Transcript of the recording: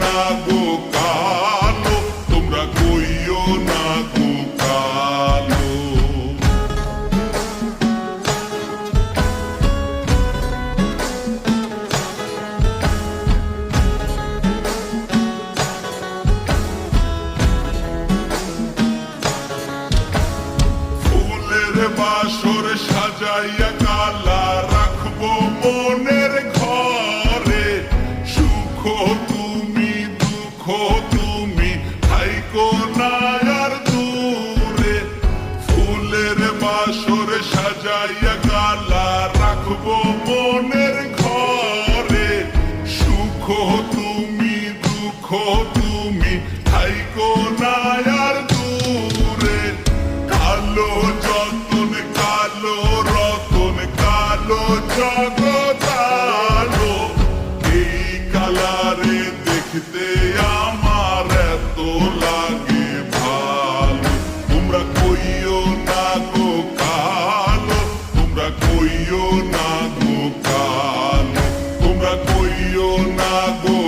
না তোমরা না ফুলের সাজাইয়া কালা রাখব মনের ফুলের বাসর সাজাইয়া কালা রাখব মনের ঘরে। সুখ তুমি, দুঃখ তুমি হাইকো না আর দূরে। কালো যতন, কালো রতন, কালো জগৎ। água.